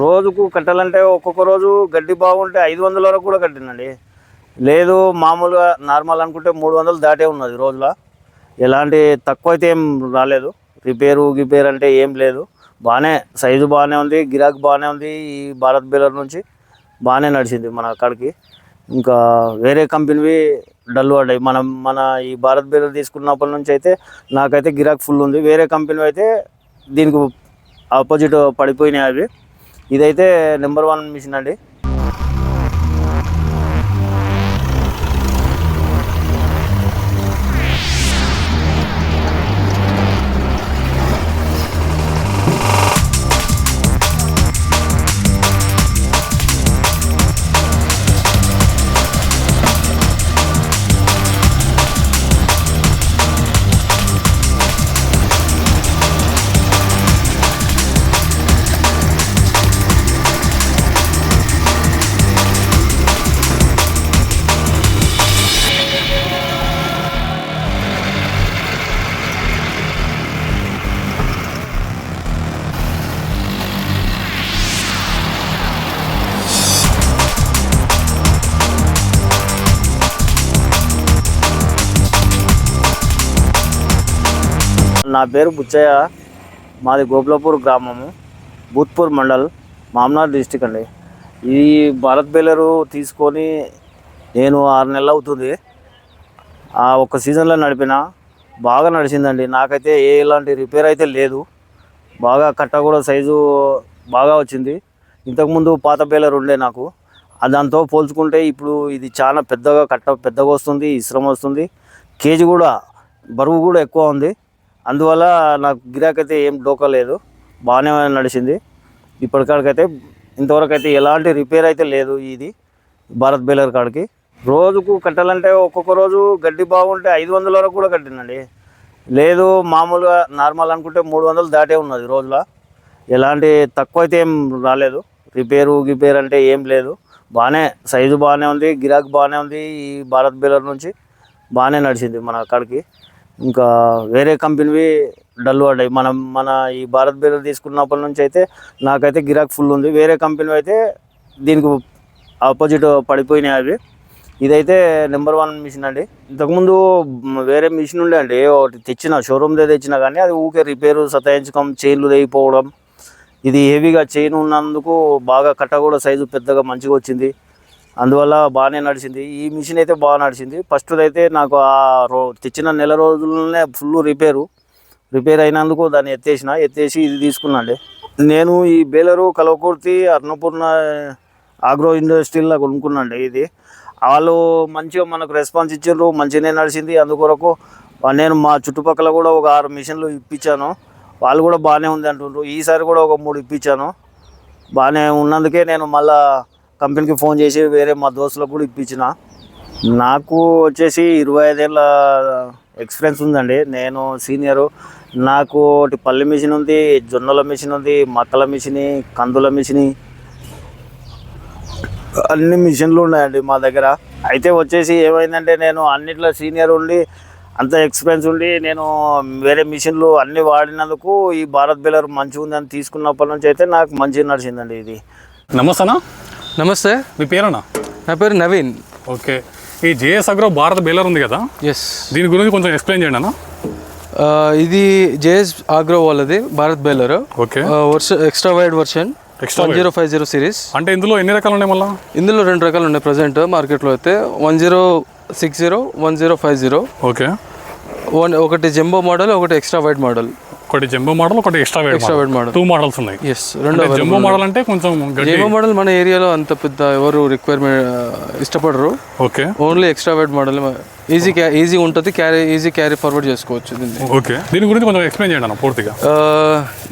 రోజుకు కట్టాలంటే ఒక్కొక్క రోజు గడ్డి బాగుంటే ఐదు వందల వరకు కూడా కట్టిందండి. లేదు మామూలుగా నార్మల్ అనుకుంటే మూడు వందలు దాటే ఉన్నది రోజుల. ఎలాంటి తక్కువ అయితే ఏం రాలేదు. రిపేరు గిపేర్ అంటే ఏం లేదు. బాగానే సైజు బాగానే ఉంది గిరాక్ బాగానే ఉంది. ఈ భారత్ బేలర్ నుంచి బాగానే నడిచింది మన అక్కడికి ఇంకా వేరే కంపెనీవి డల్ పడ్డాయి. మనం మన ఈ భారత్ బీలర్ తీసుకున్నప్పటి నుంచి అయితే నాకైతే గిరాక్ ఫుల్ ఉంది. వేరే కంపెనీ అయితే దీనికి ఆపోజిట్ పడిపోయినాయి అవి. ఇదైతే నెంబర్ వన్ మిషన్ అండి. నా పేరు బుచ్చయ్య. మాది గోపులపూర్ గ్రామము. భూత్పూర్ మండల్ మామనార్ డిస్టిక్ అండి. ఈ భారత్ బేలరు తీసుకొని నేను ఆరు నెలలు అవుతుంది. ఆ ఒక్క సీజన్లో నడిపిన బాగా నడిచిందండి. నాకైతే ఏ ఎలాంటి రిపేర్ అయితే లేదు. బాగా కట్ట కూడా సైజు బాగా వచ్చింది. ఇంతకుముందు పాత బేలర్ ఉండే నాకు. దాంతో పోల్చుకుంటే ఇప్పుడు ఇది చాలా పెద్దగా కట్ట పెద్దగా వస్తుంది ఇస్రం వస్తుంది. కేజీ కూడా బరువు కూడా ఎక్కువ ఉంది. అందువల్ల నాకు గిరాకీ అయితే ఏం డోకా లేదు. బాగానే నడిచింది. ఇప్పటికాడికైతే ఇంతవరకు అయితే ఎలాంటి రిపేర్ అయితే లేదు ఇది భారత్ బేలర్ కాడికి. రోజుకు కట్టాలంటే ఒక్కొక్క రోజు గడ్డి బాగుంటే ఐదు వందల వరకు కూడా కట్టిందండి. లేదు మామూలుగా నార్మల్ అనుకుంటే మూడు వందలు దాటే ఉన్నది రోజుల. ఎలాంటి తక్కువ అయితే ఏం రాలేదు. రిపేరు గిపేర్ అంటే ఏం లేదు. బాగానే సైజు బాగానే ఉంది గిరాక్ బాగానే ఉంది ఈ భారత్ బేలర్ నుంచి. బాగానే నడిచింది మన అక్కడికి ఇంకా వేరే కంపెనీవి డల్ పడ్డాయి. మనం మన ఈ భారత్ బేలర్ తీసుకున్నప్పటి నుంచి అయితే నాకైతే గిరాక్ ఫుల్ ఉంది. వేరే కంపెనీ అయితే దీనికి ఆపోజిట్ పడిపోయినాయి అవి. ఇదైతే నెంబర్ వన్ మిషన్ అండి. ఇంతకుముందు వేరే మిషన్ ఉండే అండి. ఒకటి తెచ్చిన షోరూమ్దే తెచ్చిన కానీ అది ఊకే రిపేరు సతాయించడం చైన్లు తెగిపోవడం. ఇది హెవీగా చైన్ ఉన్నందుకు బాగా కట్ట కూడా సైజు పెద్దగా మంచిగా వచ్చింది. అందువల్ల బాగానే నడిచింది. ఈ మిషన్ అయితే బాగా నడిచింది. ఫస్ట్ అయితే నాకు ఆ రో తెచ్చిన నెల రోజుల్లోనే ఫుల్ రిపేరు. రిపేర్ అయినందుకు దాన్ని ఎత్తేసిన. ఎత్తేసి ఇది తీసుకున్నాండి. నేను ఈ బేలరు కలవకుర్తి అన్నపూర్ణ ఆగ్రో ఇండస్ట్రీలో కొనుక్కున్నాండి ఇది. వాళ్ళు మంచిగా మనకు రెస్పాన్స్ ఇచ్చారు మంచిగానే నడిచింది. అందుకొరకు నేను మా చుట్టుపక్కల కూడా ఒక ఆరు మిషన్లు ఇప్పించాను. వాళ్ళు కూడా బాగానే ఉంది అంటుండ్రు. ఈసారి కూడా ఒక మూడు ఇప్పించాను. బాగానే ఉన్నందుకే నేను మళ్ళా కంపెనీకి ఫోన్ చేసి వేరే మా దోస్తులకు కూడా ఇప్పించిన. నాకు వచ్చేసి ఇరవై ఐదేళ్ళ ఎక్స్పీరియన్స్ ఉందండి. నేను సీనియరు. నాకు ఒకటి పల్లె మిషన్ ఉంది జొన్నల మిషన్ ఉంది మక్కల మిషన్ కందుల మిషన్ అన్ని మిషన్లు ఉన్నాయండి మా దగ్గర. అయితే వచ్చేసి ఏమైందంటే నేను అన్నిట్లో సీనియర్ ఉండి అంత ఎక్స్పీరియన్స్ ఉండి నేను వేరే మిషన్లు అన్నీ వాడినందుకు ఈ భారత్ బేలర్ మంచిగా ఉందని తీసుకున్నప్పటి నుంచి అయితే నాకు మంచిగా నడిచిందండి ఇది. నమస్తేనా నమస్తే. మీ పేరేనా? నా పేరు నవీన్. ఓకే. ఈ జేఎస్ అగ్రో భారత్ బేలర్ ఉంది కదా? ఎస్ దీని గురించి కొంచెం ఎక్స్ప్లెయిన్ చేయండి అన్న. ఇది జేఎస్ ఆగ్రో వాళ్ళది Bharat baler. Okay. Version extra wide version one zero five zero series అంటే ఇందులో ఎన్ని రకాలు ఉన్నాయి మళ్ళా? ఇందులో రెండు రకాలు ఉన్నాయి ప్రజెంట్ మార్కెట్లో అయితే. One zero six zero one zero five zero okay. One ఒకటి జంబో మోడల్ ఒకటి ఎక్స్ట్రా వైడ్ మోడల్ ఒకటి జంబో మోడల్ ఒకటి extra extra wide model. Two models ఉన్నాయి. ఎస్ రెండు జంబో మోడల్ అంటే కొంచెం గడ్డి జంబో మోడల్ మన ఏరియాలో అంత పెద్ద ఎవరు రిక్వైర్మెంట్ ఇష్టపడరు. Okay. Only extra wide model easy easy ఉంటుంది క్యారీ ఈజీ క్యారీ ఫార్వర్డ్ చేసుకోవచ్చు దీన్ని. ఓకే. దీని గురించి కొంచెం ఎక్స్ప్లెయిన్ చేయండి అన్న పూర్తిగా.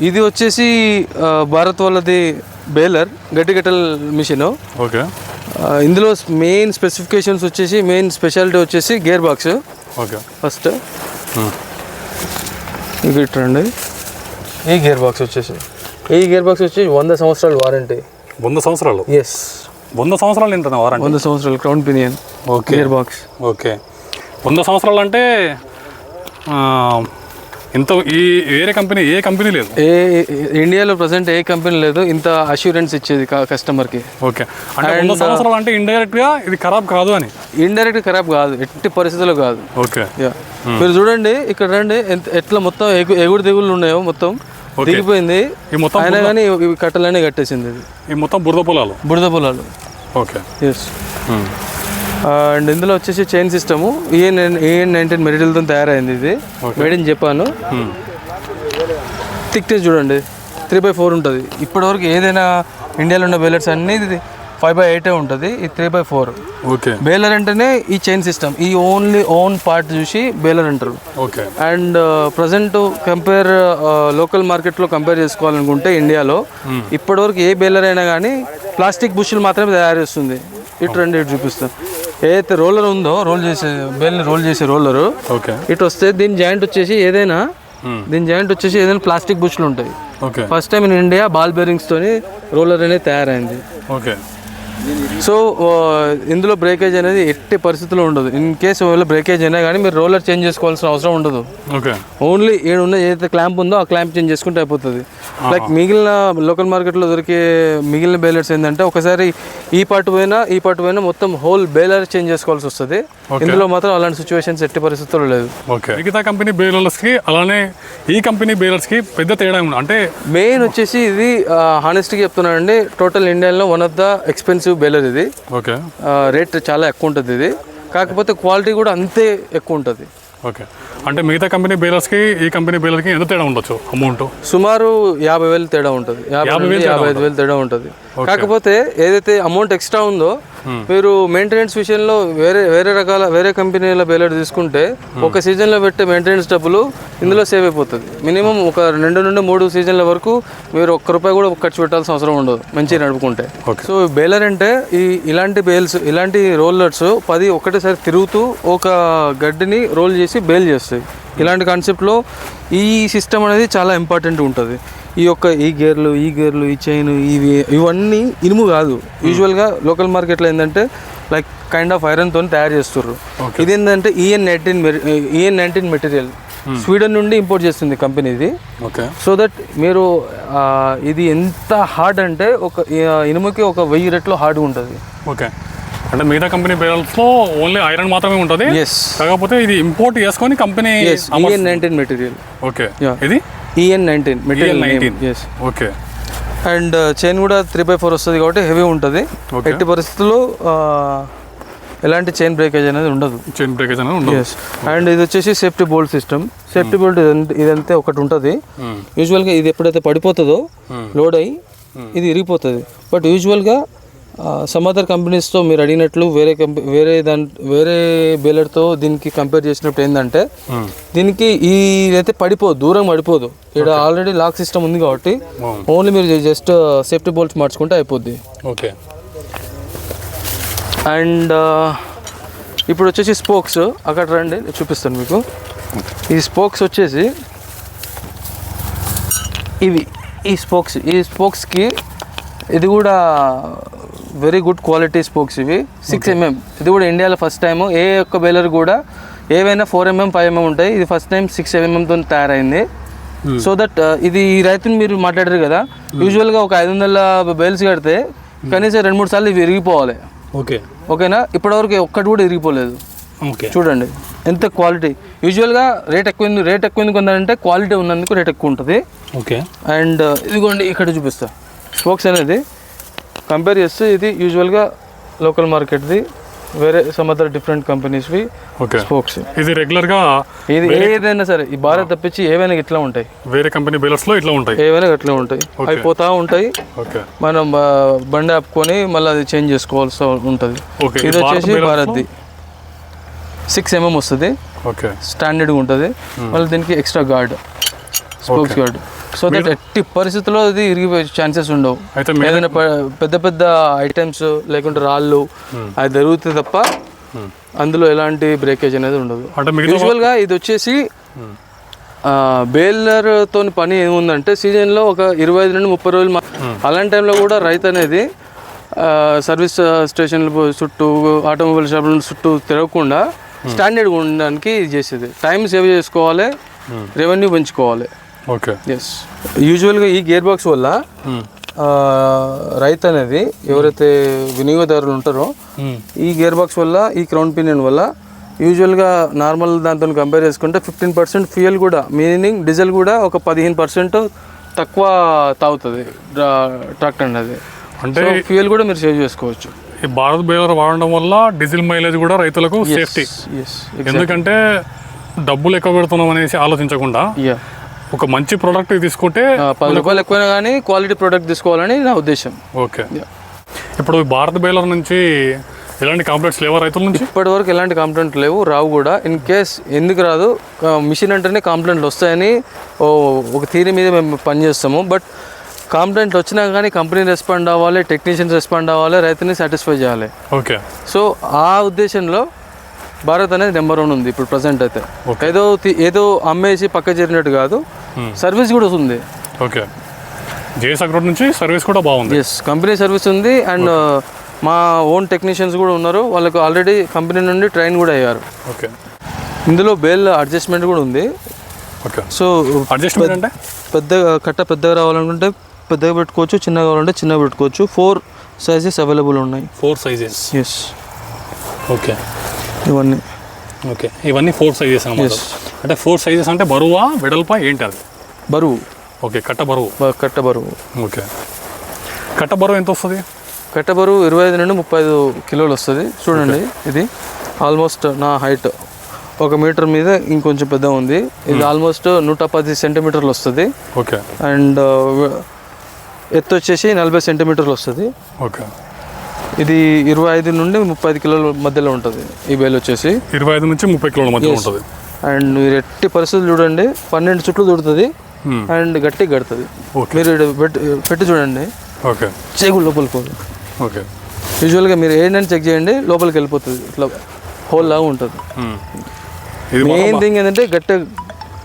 ఇది వచ్చేసి భారత్ వాళ్ళది బేలర్ గడ్డిగట్టల్ మిషన్. ఓకే. ఇందులో మెయిన్ స్పెసిఫికేషన్స్ వచ్చేసి మెయిన్ స్పెషాలిటీ వచ్చేసి గేర్ బాక్స్ ఓకే ఫస్ట్ ఇది ఇట్రండి. ఈ గేర్ బాక్స్ వచ్చేసి. ఈ గేర్ బాక్స్ వచ్చేసి వంద సంవత్సరాల వారంటీ. వంద సంవత్సరాలు? ఎస్ వంద సంవత్సరాలు ఏంటన్నా వారంటీ? వంద సంవత్సరాలు crown pinion. Okay. Gear box. Okay. వంద సంవత్సరాలు అంటే ఆ, ఇంత ఈ వేరే కంపెనీ ఏ కంపెనీ లేదు? ఏ ఇండియాలో ప్రజెంట్ ఏ కంపెనీ లేదు. ఇంత అష్యూరెన్స్ ఇచ్చేది కస్టమర్కి ఓకే. అంటే వంద సంవత్సరాలు అంటే ఇండైరెక్ట్గా ఇది ఖరాబ్ కాదు అని? ఇండైరెక్ట్ ఖరాబ్ కాదు. ఎట్టి పరిస్థితుల్లో కాదు. ఓకే. యా. మీరు చూడండి ఇక్కడ రండి. ఎట్లా మొత్తం ఎగు ఎగుడు దిగులు ఉన్నాయో మొత్తం. దిగిపోయింది. ఈ మొత్తం అయినా కానీ కట్టలనే కట్టేసింది ఇది. ఈ మొత్తం బురద పొలాలు? బురద పొలాలు. ఓకే. ఎస్ అండ్ ఇందులో వచ్చేసి chain system. EN EN nineteen మెటీరియల్తో తయారైంది ఇది. మేడ్ ఇన్ జపాన్ థిక్నెస్ చూడండి. త్రీ బై ఫోర్ ఉంటుంది. ఇప్పటివరకు ఏదైనా ఇండియాలో ఉన్న బేలర్స్ అన్నీ ఇది ఫైవ్ బై ఎయిటే ఉంటుంది. ఇది three by four okay. Baler అంటేనే ఈ చైన్ సిస్టమ్ ఈ ఓన్లీ ఓన్ పార్ట్ చూసి బేలర్ అంటారు. Okay. And present compare local మార్కెట్లో కంపేర్ చేసుకోవాలనుకుంటే ఇండియాలో ఇప్పటివరకు ఏ బేలర్ అయినా కానీ ప్లాస్టిక్ బుష్లు మాత్రమే తయారు చేస్తుంది. ఇటు రండి ఇటు చూపిస్తాం ఏదైతే రోలర్ ఉందో రోల్ చేసే బేల్ని రోల్ చేసే రోలరు ఓకే. ఇటు వస్తే దీని జాయింట్ వచ్చేసి ఏదైనా దీని జాయింట్ వచ్చేసి ఏదైనా ప్లాస్టిక్ బుష్లు ఉంటాయి. Okay. First time in India ball bearings తోని రోలర్ అనేది తయారైంది. ఓకే. సో ఇందులో బ్రేకేజ్ అనేది ఎట్టి పరిస్థితుల్లో ఉండదు. ఇన్ కేసు ఒకవేళ బ్రేకేజ్ అయినా కానీ మీరు రోలర్ చేంజ్ చేసుకోవాల్సిన అవసరం ఉండదు. ఓకే. ఓన్లీ ఏడు ఉన్న ఏదైతే క్లాంప్ ఉందో ఆ క్లాంప్ చేంజ్ చేసుకుంటే అయిపోతుంది. లైక్ మిగిలిన లోకల్ మార్కెట్లో దొరికే మిగిలిన బేలర్స్ ఏంటంటే ఒకసారి ఈ పార్ట్ పోయినా ఈ పార్ట్ పోయినా మొత్తం హోల్ బేలర్ చేంజ్ చేసుకోవాల్సి వస్తుంది. ఇందులో మాత్రం అలాంటి సిచ్యువేషన్స్ ఎట్టి పరిస్థితుల్లో లేదు. ఓకే. మిగతా కంపెనీ బేలర్స్కి అలానే ఈ కంపెనీ బేలర్స్కి పెద్ద తేడా ఉంది అంటే మెయిన్ వచ్చేసి ఇది హానెస్ట్గా చెప్తున్నానండి. టోటల్ ఇండియాలో one of the expensive baler ఇది. ఓకే. రేట్ చాలా ఎక్కువ ఉంటుంది ఇది. కాకపోతే క్వాలిటీ కూడా అంతే ఎక్కువ ఉంటుంది. ఓకే. అంటే మిగతా కంపెనీ బేలర్స్కి ఈ కంపెనీ బేలర్కి ఎంత తేడా ఉండొచ్చు? అమౌంట్ సుమారు యాభై వేలు తేడా ఉంటుంది. యాభై ఐదు వేలు తేడా ఉంటుంది. కాకపోతే ఏదైతే అమౌంట్ ఎక్స్ట్రా ఉందో మీరు మెయింటెనెన్స్ విషయంలో వేరే వేరే రకాల వేరే కంపెనీల బేలర్ తీసుకుంటే ఒక సీజన్లో పెట్టే మెయింటెనెన్స్ డబ్బులు ఇందులో సేవ్ అయిపోతుంది. మినిమం ఒక రెండు నుండి మూడు సీజన్ల వరకు మీరు ఒక్క రూపాయి కూడా ఖర్చు పెట్టాల్సిన అవసరం ఉండదు మంచిగా నడుపుకుంటే. సో బేలర్ అంటే ఈ ఇలాంటి బేల్స్ ఇలాంటి రోలర్స్ పది ఒకటేసారి తిరుగుతూ ఒక గడ్డిని రోల్ చేసి బేల్ చేస్తాయి. ఇలాంటి కాన్సెప్ట్లో ఈ సిస్టమ్ అనేది చాలా ఇంపార్టెంట్ ఉంటుంది. ఈ యొక్క ఈ గేర్లు ఈ గేర్లు ఈ చైన్ ఇవి ఇవన్నీ ఇనుము కాదు. యూజువల్గా లోకల్ మార్కెట్లో ఏంటంటే లైక్ కైండ్ ఆఫ్ ఐరన్తో తయారు చేస్తారు ఇది ఏంటంటే E EN nineteen EN nineteen material Sweden నుండి ఇంపోర్ట్ చేస్తుంది కంపెనీ ఇది. ఓకే సో దట్ మీరు ఇది ఎంత హార్డ్ అంటే ఒక ఇనుముకి ఒక వెయ్యి రెట్లు హార్డ్ ఉంటుంది. ఓకే అంటే మిగతా కంపెనీ బేలర్స్లో ఓన్లీ ఐరన్ మాత్రమే ఉంటుంది. ఎస్ కాకపోతే ఇది ఇంపోర్ట్ చేసుకొని కంపెనీ నైన్టీన్ మెటీరియల్ ఓకే. ఇది? EN nineteen material nineteen okay and chain కూడా త్రీ బై ఫోర్ వస్తుంది కాబట్టి హెవీ ఉంటుంది. ఎట్టి పరిస్థితుల్లో ఆ, ఎలాంటి చైన్ బ్రేకేజ్ అనేది ఉండదు. చైన్ బ్రేకేజ్ అనేది ఉండదు. అండ్ ఇది వచ్చేసి safety bolt system safety bolt ఇదంతే ఒకటి ఉంటుంది. Hmm. యూజువల్గా ఇది ఎప్పుడైతే పడిపోతుందో లోడ్ అయ్యి ఇది ఇరిగిపోతుంది. బట్ యూజువల్గా సమ్ అదర్ కంపెనీస్తో మీరు అడిగినట్లు వేరే కంపెనీ వేరే దాని వేరే బేలర్తో దీనికి కంపేర్ చేసినప్పుడు ఏంటంటే Hmm. దీనికి ఈ అయితే పడిపోదు దూరం పడిపోదు. ఇక్కడ ఆల్రెడీ లాక్ సిస్టమ్ ఉంది కాబట్టి Hmm. ఓన్లీ మీరు జస్ట్ సేఫ్టీ బోల్ట్స్ మార్చుకుంటే అయిపోద్ది. ఓకే అండ్ ఇప్పుడు వచ్చేసి స్పోక్స్ అక్కడ రండి చూపిస్తాను మీకు. ఈ స్పోక్స్ వచ్చేసి ఇవి ఈ స్పోక్స్ ఈ స్పోక్స్కి ఇది కూడా వెరీ గుడ్ క్వాలిటీ స్పోక్స్ ఇవి. సిక్స్ ఎంఎం ఇది కూడా ఇండియాలో ఫస్ట్ టైం ఏ ఒక్క బేలర్ కూడా ఏవైనా ఫోర్ ఎంఎం ఫైవ్ ఎంఎం ఉంటాయి. ఇది ఫస్ట్ టైం సిక్స్ ఎంఎంతో తయారైంది. సో దట్ ఇది ఈ రైతుని మీరు మాట్లాడారు కదా. యూజువల్గా ఒక ఐదు వందల బేల్స్ కడితే కనీసం రెండు మూడు సార్లు ఇవి విరిగిపోవాలి ఓకే ఓకేనా? ఇప్పటివరకు ఒక్కటి కూడా ఇరిగిపోలేదు. ఓకే చూడండి. ఎంత క్వాలిటీ. యూజువల్గా రేట్ ఎక్కువ రేట్ ఎక్కువ ఎందుకు ఉందంటే క్వాలిటీ ఉన్నందుకు రేట్ ఎక్కువ ఉంటుంది. ఓకే అండ్ ఇదిగోండి ఇక్కడ చూపిస్తా. స్పోక్స్ అనేది కంపేర్ చేస్తే ఇది యూజువల్గా లోకల్ మార్కెట్ది వేరే సమ్ అదర్ డిఫరెంట్ కంపెనీస్వి ఓకే స్పోక్స్ ఇది రెగ్యులర్గా ఇది ఏదైనా సరే ఈ భారత్ తప్పించి ఏవైనా ఇట్లా ఉంటాయి. వేరే కంపెనీ బేలర్స్లో ఇట్లా ఉంటాయి. ఏవైనా అట్లా ఉంటాయి. అవి పోతా ఉంటాయి. ఓకే మనం బండి ఆపుకొని మళ్ళీ అది చేంజ్ చేసుకోవాల్సి ఉంటుంది. ఇది వచ్చేసి భారత్ది. సిక్స్ ఎంఎం వస్తుంది. ఓకే స్టాండర్డ్గా ఉంటుంది. మళ్ళీ దీనికి extra guard spokes guard so that ఎట్టి పరిస్థితుల్లో అది ఇరిగిపోయే ఛాన్సెస్ ఉండవు. అయితే ఏదైనా పెద్ద పెద్ద ఐటమ్స్ లేకుంటే రాళ్ళు అది జరుగుతుంది తప్ప అందులో ఎలాంటి బ్రేకేజ్ అనేది ఉండదు. యూజువల్గా ఇది వచ్చేసి బేలర్తో పని ఏముందంటే సీజన్లో ఒక ఇరవై ఐదు నుండి ముప్పై రోజులు అలాంటి టైంలో కూడా రైతు అనేది సర్వీస్ స్టేషన్ల చుట్టూ ఆటోమొబైల్ షాపుల చుట్టూ తిరగకుండా స్టాండర్డ్గా ఉండడానికి ఇది చేసేది. టైం సేవ్ చేసుకోవాలి రెవెన్యూ పెంచుకోవాలి. ఓకే. ఎస్ యూజువల్గా ఈ గేర్ బాక్స్ వల్ల ఆ, రైతు అనేది ఎవరైతే వినియోగదారులు ఉంటారో ఈ గేర్ బాక్స్ వల్ల ఈ క్రౌన్ పినియన్ వల్ల యూజువల్గా నార్మల్ దాంతో కంపేర్ చేసుకుంటే ఫిఫ్టీన్ పర్సెంట్ ఫ్యూయల్ కూడా మీనింగ్ డీజిల్ కూడా ఒక పదిహేను పర్సెంట్ తక్కువ తాగుతుంది ట్రాక్టర్ అనేది. అంటే ఫ్యూయల్ కూడా మీరు సేవ్ చేసుకోవచ్చు. ఈ భారత్ బేలర్ వాడడం వల్ల డీజిల్ మైలేజ్ కూడా రైతులకు సేఫ్టీ ఎందుకంటే డబ్బులు ఎక్కువ పెడుతున్నాం అనేసి ఆలోచించకుండా ఒక మంచి ప్రోడక్ట్ తీసుకుంటే పది రూపాయలు ఎక్కువైనా కానీ క్వాలిటీ ప్రోడక్ట్ తీసుకోవాలని నా ఉద్దేశం. ఓకే. ఇప్పుడు భారత్ బేలర్ నుంచి ఎలాంటి కాంప్లెక్స్ లేవా రైతుల నుంచి? ఇప్పటి వరకు ఎలాంటి కంప్లైంట్ లేవు రావు కూడా. ఇన్ కేస్ ఎందుకు రాదు మిషన్ అంటేనే కంప్లైంట్లు వస్తాయని ఒక థీరీ మీద మేము పనిచేస్తాము. బట్ కంప్లైంట్లు వచ్చినా కానీ కంపెనీ రెస్పాండ్ అవ్వాలి టెక్నీషియన్స్ రెస్పాండ్ అవ్వాలి రైతుని సాటిస్ఫై చేయాలి. ఓకే. సో ఆ ఉద్దేశంలో భారత్ అనేది నెంబర్ వన్ ఉంది ఇప్పుడు ప్రజెంట్ అయితే. ఏదో ఏదో అమ్మేసి పక్క చేరినట్టు కాదు. సర్వీస్ కూడా ఉంది. ఓకే. జేఎస్ అగ్రోడ్ నుంచి సర్వీస్ కూడా బాగుంది. ఎస్ కంపెనీ సర్వీస్ ఉంది అండ్ మా ఓన్ టెక్నీషియన్స్ కూడా ఉన్నారు. వాళ్ళకు ఆల్రెడీ కంపెనీ నుండి ట్రైన్ కూడా అయ్యారు. ఓకే. ఇందులో బేల్ అడ్జస్ట్మెంట్ కూడా ఉంది. ఓకే. సో అడ్జస్ట్మెంట్ అంటే? పెద్దగా కట్ట పెద్దగా రావాలనుకుంటే పెద్దగా పెట్టుకోవచ్చు చిన్నగా కావాలంటే చిన్నగా పెట్టుకోవచ్చు. ఫోర్ సైజెస్ అవైలబుల్ ఉన్నాయి. Four sizes yes okay. ఇవన్నీ. ఓకే. ఇవన్నీ ఫోర్ సైజెస్ అన్నమాట. అంటే ఫోర్ సైజెస్ అంటే బరువా వెడల్పా ఏంటి అది? బరువు. ఓకే కట్ట బరువు. కట్ట బరువు. ఓకే. కట్ట బరువు ఎంత వస్తుంది? కట్ట బరువు ఇరవై ఐదు నుండి ముప్పై ఐదు కిలోలు వస్తుంది. చూడండి ఇది ఆల్మోస్ట్ నా హైట్. ఒక మీటర్ మీద ఇంకొంచెం పెద్ద ఉంది. ఇది ఆల్మోస్ట్ నూట పది సెంటీమీటర్లు వస్తుంది. ఓకే. అండ్ ఎత్తు వచ్చేసి నలభై సెంటీమీటర్లు వస్తుంది. ఓకే. ఇది ఇరవై ఐదు నుండి ముప్పై ఐదు కిలోల మధ్యలో ఉంటుంది. ఈ బేల్ వచ్చేసి. ఇరవై ఐదు నుంచి ముప్పై కిలోల మధ్య ఉంటుంది. అండ్ మీరు ఎట్టి పరిస్థితులు చూడండి. పన్నెండు చుట్లు దుడుతుంది. Hmm. అండ్ గట్టిగా కడుతుంది ఓకే మీరు పెట్టి చూడండి. ఓకే చేగులు లోపలికి పోదు. ఓకే యూజువల్గా మీరు ఏంటని చెక్ చేయండి. లోపలికి వెళ్ళిపోతుంది. ఇట్లా హోల్ లాగా ఉంటుంది. ఇది మెయిన్ థింగ్ ఏంటంటే గట్టి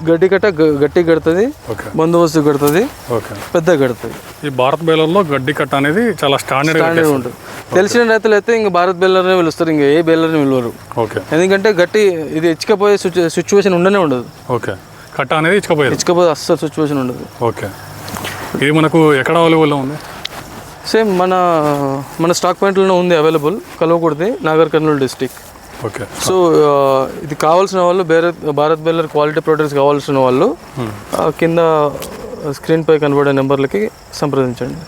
గడ్డి కట్ట గ- గట్టిగా కడుతుంది. బందోబస్తు కడుతుంది. ఓకే. పెద్దగా కడుతుంది. ఈ భారత్ బేలర్లో గడ్డి కట్ట అనేది చాలా స్టాండర్డ్ స్టాండర్డ్ ఉంటుంది. తెలిసిన రైతులు అయితే ఇంకా భారత్ బేలర్నే పిలుస్తారు. ఇంకా ఏ బేలర్ని పిలవరు. ఓకే. ఎందుకంటే గట్టి ఇది ఇచ్చకపోయే సిచ్యువేషన్ ఉండనే ఉండదు. ఓకే. కట్ట అనేది ఇచ్చుకోపోయేది. ఇచ్చకపోతే అస్సలు సిచ్యువేషన్ ఉండదు. ఓకే. ఇది మనకు ఎక్కడ అవైలబుల్లో ఉంది? సేమ్ మన మన స్టాక్ పాయింట్లోనే ఉంది అవైలబుల్ కలవకూడదు Nagar Kurnool district okay. So ఇది కావాల్సిన వాళ్ళు వేరే భారత్ బెల్లర్ క్వాలిటీ ప్రొడక్ట్స్ కావాల్సిన వాళ్ళు ఆ, కింద స్క్రీన్ పై కనబడే నెంబర్లకి సంప్రదించండి.